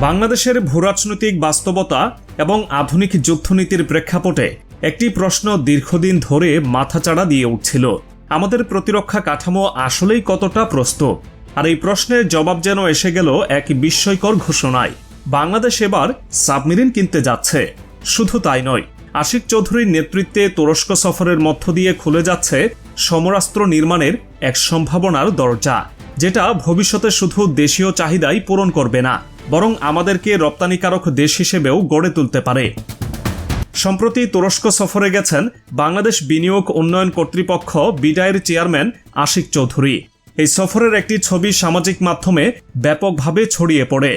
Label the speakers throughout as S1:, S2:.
S1: বাংলাদেশের ভূরাজনৈতিক বাস্তবতা এবং আধুনিক যুদ্ধনীতির প্রেক্ষাপটে একটি প্রশ্ন দীর্ঘদিন ধরে মাথাচাড়া দিয়ে উঠছিল। আমাদের প্রতিরক্ষা কাঠামো আসলেই কতটা প্রস্তুত? আর এই প্রশ্নের জবাব যেন এসে গেল এক বিস্ময়কর ঘোষণায়। বাংলাদেশ এবার সাবমেরিন কিনতে যাচ্ছে। শুধু তাই নয়, আশিক চৌধুরীর নেতৃত্বে তুরস্ক সফরের মধ্য দিয়ে খুলে যাচ্ছে সমরাস্ত্র নির্মাণের এক সম্ভাবনার দরজা, যেটা ভবিষ্যতে শুধু দেশীয় চাহিদাই পূরণ করবে না। বরং আমাদেরকে রপ্তানিকারক দেশ হিসেবেও গড়ে তুলতে পারে। সম্প্রতি তুরস্ক সফরে গেছেন বাংলাদেশ বিনিয়োগ উন্নয়ন কর্তৃপক্ষ বিডায়ের চেয়ারম্যান আশিক চৌধুরী। এই সফরের একটি ছবি সামাজিক মাধ্যমে ব্যাপকভাবে ছড়িয়ে পড়ে,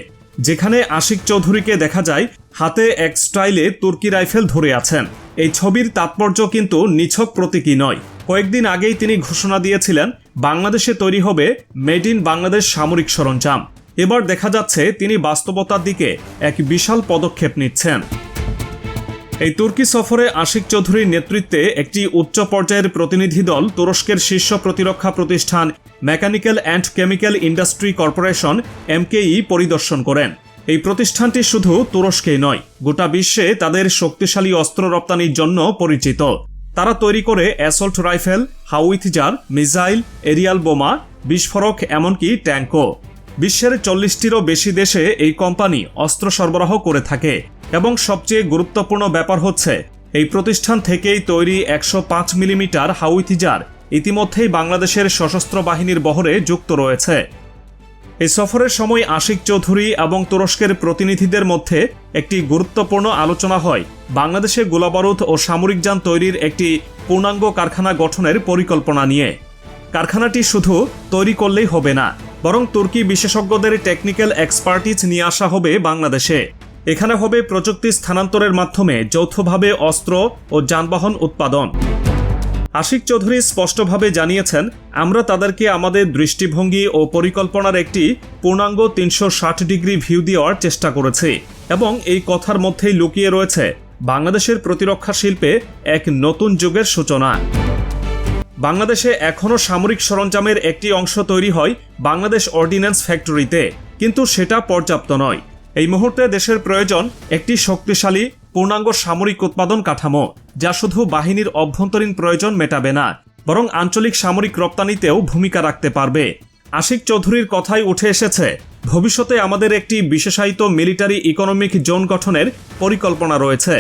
S1: যেখানে আশিক চৌধুরীকে দেখা যায় হাতে এক স্টাইলে তুর্কি রাইফেল ধরে আছেন। এই ছবির তাৎপর্য কিন্তু নিছক প্রতীকী নয়। কয়েকদিন আগেই তিনি ঘোষণা দিয়েছিলেন, বাংলাদেশে তৈরি হবে মেড ইন বাংলাদেশ সামরিক সরঞ্জাম। এবার দেখা যাচ্ছে তিনি বাস্তবতার দিকে এক বিশাল পদক্ষেপ নিচ্ছেন। এই তুর্কি সফরে আশিক চৌধুরীর নেতৃত্বে একটি উচ্চ পর্যায়ের প্রতিনিধি দল তুরস্কের শীর্ষ প্রতিরক্ষা প্রতিষ্ঠান mechanical and chemical industry corporation MKE পরিদর্শন করেন। এই প্রতিষ্ঠানটি শুধু তুরস্কেই নয়, গোটা বিশ্বে তাদের শক্তিশালী অস্ত্র রপ্তানির জন্য পরিচিত। তারা তৈরি করে assault rifle, howitzer, missile, aerial বোমা, বিস্ফোরক, এমনকি ট্যাঙ্কও। বিশ্বের চল্লিশটিরও বেশি দেশে এই কোম্পানি অস্ত্র সরবরাহ করে থাকে। এবং সবচেয়ে গুরুত্বপূর্ণ ব্যাপার হচ্ছে, এই প্রতিষ্ঠান থেকেই তৈরি একশো পাঁচ মিলিমিটার হাউইথিজার ইতিমধ্যেই বাংলাদেশের সশস্ত্র বাহিনীর বহরে যুক্ত রয়েছে। এই সফরের সময় আশিক চৌধুরী এবং তুরস্কের প্রতিনিধিদের মধ্যে একটি গুরুত্বপূর্ণ আলোচনা হয়। বাংলাদেশে গোলাবারুদ ও সামরিক যান তৈরির একটি পূর্ণাঙ্গ কারখানা গঠনের পরিকল্পনা নিয়ে। কারখানাটি শুধু তৈরি করলেই হবে না বরং তুর্কি বিশেষজ্ঞদের টেকনিক্যাল এক্সপার্টিজ নিয়ে আসা হবে বাংলাদেশে। এখানে হবে প্রযুক্তি স্থানান্তরের মাধ্যমে যৌথভাবে অস্ত্র ও যানবাহন উৎপাদন। আশিক চৌধুরী স্পষ্টভাবে জানিয়েছেন, আমরা তাদেরকে আমাদের দৃষ্টিভঙ্গি ও পরিকল্পনার একটি পূর্ণাঙ্গ তিনশো ষাট ডিগ্রি ভিউ দেওয়ার চেষ্টা করেছি এবং এই কথার মধ্যেই লুকিয়ে রয়েছে বাংলাদেশের প্রতিরক্ষা শিল্পে এক নতুন যুগের সূচনা। বাংলাদেশে এখনও সামরিক সরঞ্জামের একটি অংশ তৈরি হয় বাংলাদেশ অর্ডিন্যান্স ফ্যাক্টরিতে, কিন্তু সেটা পর্যাপ্ত নয়। এই মুহূর্তে দেশের প্রয়োজন একটি শক্তিশালী, পূর্ণাঙ্গ সামরিক উৎপাদন কাঠামো, যা শুধু বাহিনীর অভ্যন্তরীণ প্রয়োজন মেটাবে না, বরং আঞ্চলিক সামরিক রপ্তানিতেও ভূমিকা রাখতে পারবে। আশিক চৌধুরীর কথাই উঠে এসেছে, ভবিষ্যতে আমাদের একটি বিশেষায়িত মিলিটারি ইকোনমিক জোন গঠনের পরিকল্পনা রয়েছে।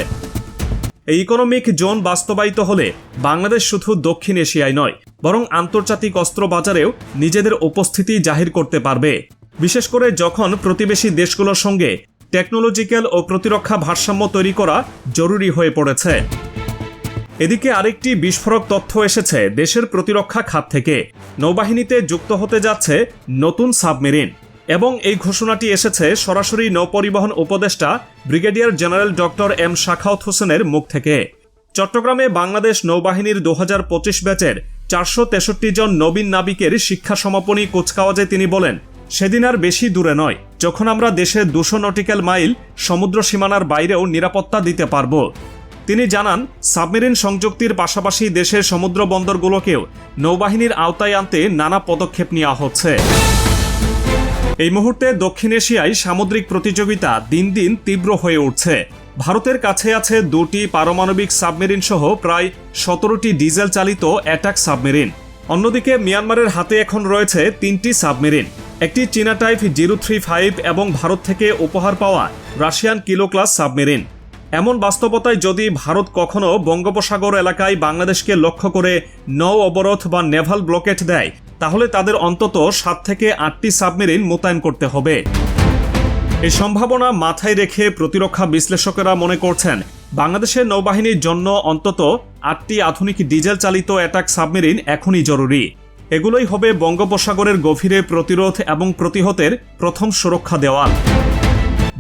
S1: এই ইকোনমিক জোন বাস্তবায়িত হলে বাংলাদেশ শুধু দক্ষিণ এশিয়ায় নয়, বরং আন্তর্জাতিক অস্ত্র বাজারেও নিজেদের উপস্থিতি জাহির করতে পারবে। বিশেষ করে যখন প্রতিবেশী দেশগুলোর সঙ্গে টেকনোলজিক্যাল ও প্রতিরক্ষা ভারসাম্য তৈরি করা জরুরি হয়ে পড়েছে। এদিকে আরেকটি বিস্ফোরক তথ্য এসেছে দেশের প্রতিরক্ষা খাত থেকে। নৌবাহিনীতে যুক্ত হতে যাচ্ছে নতুন সাবমেরিন। এবং এই ঘোষণাটি এসেছে সরাসরি নৌপরিবহন উপদেষ্টা brigadier general doctor M Shakhawat হোসেনের মুখ থেকে। চট্টগ্রামে বাংলাদেশ নৌবাহিনীর দু হাজার পঁচিশ ব্যাচের চারশো তেষট্টি জন নবীন নাবিকের শিক্ষা সমাপনী কুচকাওয়াজে তিনি বলেন, সেদিন আর বেশি দূরে নয়। যখন আমরা দেশের দুশো নটিক্যাল মাইল সমুদ্র সীমানার বাইরেও নিরাপত্তা দিতে পারব। তিনি জানান, সাবমেরিন সংযুক্তির পাশাপাশি দেশের সমুদ্র বন্দরগুলোকেও নৌবাহিনীর আওতায় আনতে নানা পদক্ষেপ নেওয়া হচ্ছে। এই মুহূর্তে দক্ষিণ এশিয়ায় সামুদ্রিক প্রতিযোগিতা দিন দিন তীব্র হয়ে উঠছে। ভারতের কাছে আছে দুটি পারমাণবিক সাবমেরিন সহ প্রায় সতেরোটি ডিজেল চালিত অ্যাটাক সাবমেরিন। অন্যদিকে মিয়ানমারের হাতে এখন রয়েছে তিনটি সাবমেরিন। একটি চীনা টাইপ জিরো থ্রি ফাইভ এবং ভারত থেকে উপহার পাওয়া রাশিয়ান কিলো ক্লাস সাবমেরিন। এমন বাস্তবতায় যদি ভারত কখনো বঙ্গোপসাগর এলাকায় বাংলাদেশকে লক্ষ্য করে নৌ অবরোধ বা নেভাল ব্লকেট দেয় তাহলে তাদের অন্তত সাত থেকে আটটি সাবমেরিন মোতায়েন করতে হবে। এই সম্ভাবনা মাথায় রেখে প্রতিরক্ষা বিশ্লেষকেরা মনে করছেন, বাংলাদেশের নৌবাহিনীর জন্য অন্তত আটটি আধুনিক ডিজেল চালিত অ্যাটাক সাবমেরিন এখনই জরুরি। এগুলোই হবে বঙ্গোপসাগরের গভীরে প্রতিরোধ এবং প্রতিহতের প্রথম সুরক্ষা দেওয়াল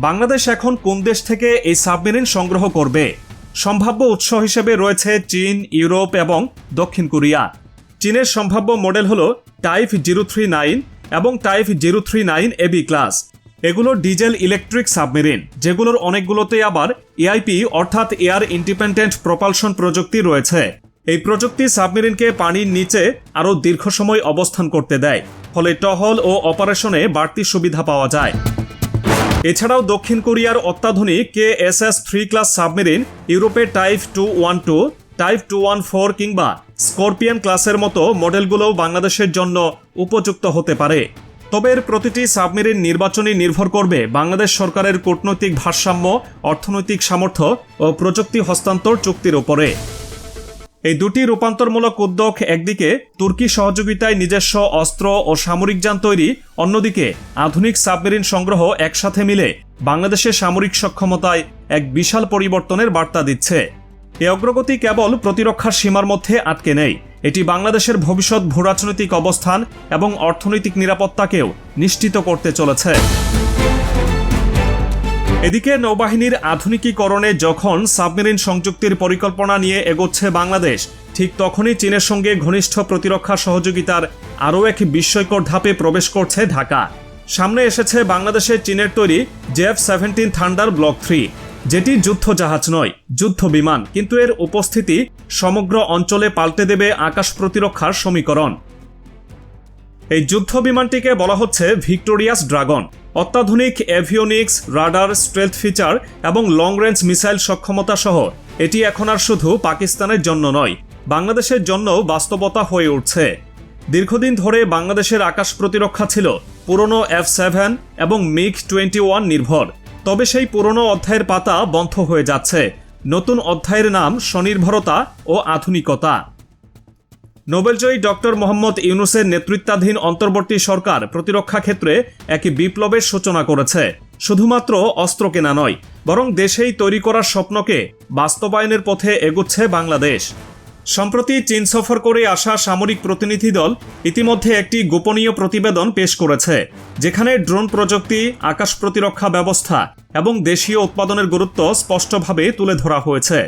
S1: বাংলাদেশ এখন কোন দেশ থেকে এই সাবমেরিন সংগ্রহ করবে? সম্ভাব্য উৎস হিসেবে রয়েছে চীন, ইউরোপ এবং দক্ষিণ কোরিয়া। চীনের সম্ভাব্য মডেল হল টাইপ জিরো থ্রি নাইন এবং type zero three nine AB class. এগুলো ডিজেল ইলেকট্রিক সাবমেরিন, যেগুলোর অনেকগুলোতে আবার এআইপি অর্থাৎ এয়ার ইন্ডিপেন্ডেন্ট প্রপালশন প্রযুক্তি রয়েছে। এই প্রযুক্তি সাবমেরিনকে পানির নিচে আরও দীর্ঘ সময় অবস্থান করতে দেয়, ফলে টহল ও অপারেশনে বাড়তি সুবিধা পাওয়া যায়। এছাড়াও দক্ষিণ কোরিয়ার অত্যাধুনিক K S S three class submarine ইউরোপে type two one two type two one four কিংবা স্করপিয়ান ক্লাসের মতো মডেলগুলোও বাংলাদেশের জন্য উপযুক্ত হতে পারে। তবে এর প্রতিটি সাবমেরিন নির্বাচনই নির্ভর করবে বাংলাদেশ সরকারের কূটনৈতিক ভারসাম্য, অর্থনৈতিক সামর্থ্য ও প্রযুক্তি হস্তান্তর চুক্তির উপরে। এই দুটি রূপান্তরমূলক উদ্যোগ একদিকে তুর্কি সহযোগিতায় নিজস্ব অস্ত্র ও সামরিক যান তৈরি, অন্যদিকে আধুনিক সাবমেরিন সংগ্রহ একসাথে মিলে বাংলাদেশের সামরিক সক্ষমতায় এক বিশাল পরিবর্তনের বার্তা দিচ্ছে। এ অগ্রগতি কেবল প্রতিরক্ষার সীমার মধ্যে আটকে নেই। এটি বাংলাদেশের ভবিষ্যৎ ভূরাজনৈতিক অবস্থান এবং অর্থনৈতিক নিরাপত্তাকেও নিশ্চিত করতে চলেছে। এদিকে নৌবাহিনীর আধুনিকীকরণে যখন সাবমেরিন সংযুক্তির পরিকল্পনা নিয়ে এগোচ্ছে বাংলাদেশ, ঠিক তখনই চীনের সঙ্গে ঘনিষ্ঠ প্রতিরক্ষা সহযোগিতার আরও এক বিস্ময়কর ধাপে প্রবেশ করছে ঢাকা। সামনে এসেছে বাংলাদেশের চীনের তৈরি JF seventeen Thunder block three. যেটি যুদ্ধ জাহাজ নয়, যুদ্ধ বিমান, কিন্তু এর উপস্থিতি সমগ্র অঞ্চলে পাল্টে দেবে আকাশ প্রতিরক্ষার সমীকরণ। এই যুদ্ধ বিমানটিকে বলা হচ্ছে ভিক্টোরিয়াস ড্রাগন। অত্যাধুনিক এভিওনিক্স, রাডার স্ট্রেলথ ফিচার এবং লং রেঞ্জ মিসাইল সক্ষমতা সহ এটি এখন আর শুধু পাকিস্তানের জন্য নয়, বাংলাদেশের জন্য বাস্তবতা হয়ে উঠছে। দীর্ঘদিন ধরে বাংলাদেশের আকাশ প্রতিরক্ষা ছিল পুরনো এফ সেভেন এবং মিগ টোয়েন্টি ওয়ান নির্ভর। তবে সেই পুরনো অধ্যায়ের পাতা বন্ধ হয়ে যাচ্ছে। নতুন অধ্যায়ের নাম স্বনির্ভরতা ও আধুনিকতা। নোবেলজয়ী ডক্টর মোহাম্মদ ইউনুসের নেতৃত্বাধীন অন্তর্বর্তী সরকার প্রতিরক্ষা ক্ষেত্রে এক বিপ্লবের সূচনা করেছে। শুধুমাত্র অস্ত্র কেনা নয়, বরং দেশেই তৈরি করার স্বপ্নকে বাস্তবায়নের পথে এগুচ্ছে বাংলাদেশ। সম্প্রতি চীন সফর করে আসা সামরিক প্রতিনিধি দল ইতিমধ্যে একটি গোপনীয় প্রতিবেদন পেশ করেছে, যেখানে ড্রোন প্রযুক্তি, আকাশ প্রতিরক্ষা ব্যবস্থা এবং দেশীয় উৎপাদনের গুরুত্ব স্পষ্টভাবে তুলে ধরা হয়েছে।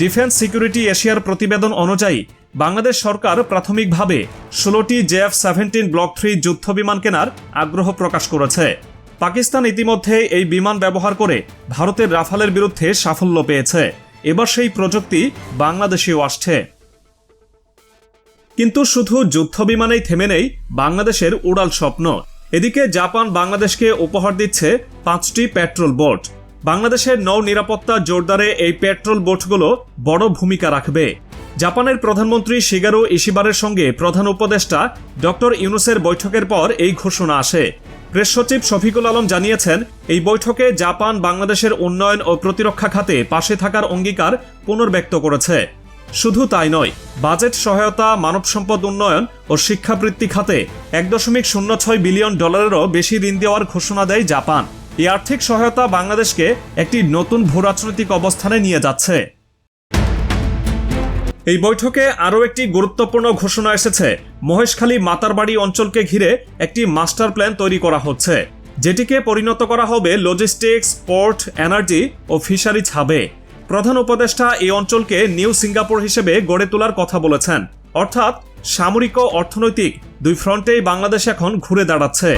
S1: ডিফেন্স সিকিউরিটি এশিয়ার প্রতিবেদন অনুযায়ী, বাংলাদেশ সরকার প্রাথমিকভাবে ষোলোটি জেএফ সেভেন্টিন ব্লক থ্রি যুদ্ধ বিমান কেনার আগ্রহ প্রকাশ করেছে। পাকিস্তান ইতিমধ্যে এই বিমান ব্যবহার করে ভারতের রাফালের বিরুদ্ধে সাফল্য পেয়েছে। এবার সেই প্রযুক্তি বাংলাদেশেও আসছে। কিন্তু শুধু যুদ্ধ বিমানেই থেমে নেই, বাংলাদেশের উড়াল স্বপ্ন। এদিকে জাপান বাংলাদেশকে উপহার দিচ্ছে পাঁচটি পেট্রোল বোট। বাংলাদেশের নৌ নিরাপত্তা জোরদারে এই পেট্রোল বোটগুলো বড় ভূমিকা রাখবে। জাপানের প্রধানমন্ত্রী শিগারু ইশিবারের সঙ্গে প্রধান উপদেষ্টা ডক্টর ইউনুসের বৈঠকের পর এই ঘোষণা আসে। প্রেস সচিব শফিকুল আলম জানিয়েছেন, এই বৈঠকে জাপান, বাংলাদেশের উন্নয়ন ও প্রতিরক্ষা খাতে পাশে থাকার অঙ্গীকার পুনর্ব্যক্ত করেছে। শুধু তাই নয়, বাজেট সহায়তা, মানব সম্পদ উন্নয়ন ও শিক্ষাবৃত্তি খাতে এক দশমিক শূন্য ছয় বিলিয়ন ডলারেরও বেশি ঋণ দেওয়ার ঘোষণা দেয় জাপান। এই আর্থিক সহায়তা বাংলাদেশকে একটি নতুন ভূরাজনৈতিক অবস্থানে নিয়ে যাচ্ছে। এই বৈঠকে আরও একটি গুরুত্বপূর্ণ ঘোষণা এসেছে। মহেশখালী মাতারবাড়ি অঞ্চলকে ঘিরে একটি মাস্টার প্ল্যান তৈরি করা হচ্ছে। যেটিকে পরিণত করা হবে লজিস্টিক্স পোর্ট এনার্জি ও ফিশারিজ হাবে। প্রধান উপদেষ্টা এই অঞ্চলকে নিউ সিঙ্গাপুর হিসেবে গড়ে তোলার কথা বলেছেন। অর্থাৎ সামরিক ও অর্থনৈতিক দুই ফ্রন্টেই বাংলাদেশ এখন ঘুরে দাঁড়াচ্ছে।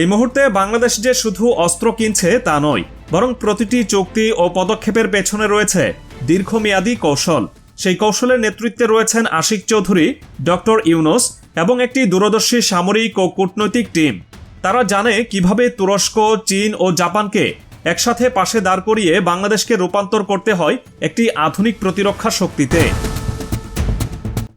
S1: এই মুহূর্তে বাংলাদেশ যে শুধু অস্ত্র কিনছে তা নয়, বরং প্রতিটি চুক্তি ও পদক্ষেপের পেছনে রয়েছে দীর্ঘমেয়াদী কৌশল। সেই কৌশলের নেতৃত্বে রয়েছেন আশিক চৌধুরী, ডক্টর ইউনুস এবং একটি দূরদর্শী সামরিক ও কূটনৈতিক টিম। তারা জানে কীভাবে তুরস্ক, চীন ও জাপানকে একসাথে পাশে দাঁড় করিয়ে বাংলাদেশকে রূপান্তর করতে হয় একটি আধুনিক প্রতিরক্ষা শক্তিতে।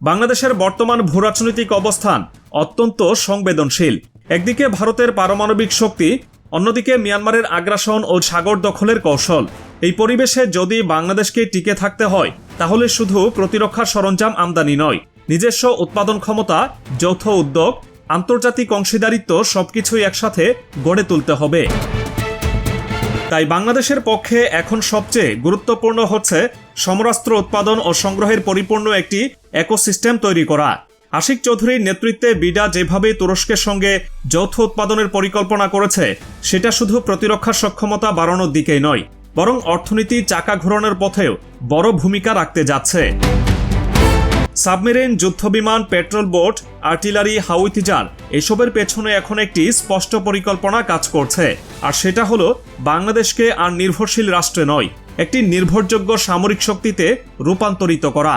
S1: বাংলাদেশের বর্তমান ভূরাজনৈতিক অবস্থান অত্যন্ত সংবেদনশীল। একদিকে ভারতের পারমাণবিক শক্তি, অন্যদিকে মিয়ানমারের আগ্রাসন ও সাগর দখলের কৌশল। এই পরিবেশে যদি বাংলাদেশকে টিকে থাকতে হয়, তাহলে শুধু প্রতিরক্ষা সরঞ্জাম আমদানি নয়, নিজস্ব উৎপাদন ক্ষমতা, যৌথ উদ্যোগ, আন্তর্জাতিক অংশীদারিত্ব সবকিছুই একসাথে গড়ে তুলতে হবে। তাই বাংলাদেশের পক্ষে এখন সবচেয়ে গুরুত্বপূর্ণ হচ্ছে সমরাস্ত্র উৎপাদন ও সংগ্রহের পরিপূর্ণ একটি একোসিস্টেম তৈরি করা। আশিক চৌধুরীর নেতৃত্বে বিডা যেভাবে তুরস্কের সঙ্গে যৌথ উৎপাদনের পরিকল্পনা করেছে, সেটা শুধু প্রতিরক্ষা সক্ষমতা বাড়ানোর দিকেই নয় বরং অর্থনীতি চাকা ঘোরানোর পথেও বড় ভূমিকা রাখতে যাচ্ছে। সাবমেরিন যুদ্ধবিমান পেট্রোল বোট, আর্টিলারি হাউইতিজার এসবের পেছনে এখন একটি স্পষ্ট পরিকল্পনা কাজ করছে। আর সেটা হলো, বাংলাদেশকে আর নির্ভরশীল রাষ্ট্রে নয়, একটি নির্ভরযোগ্য সামরিক শক্তিতে রূপান্তরিত করা।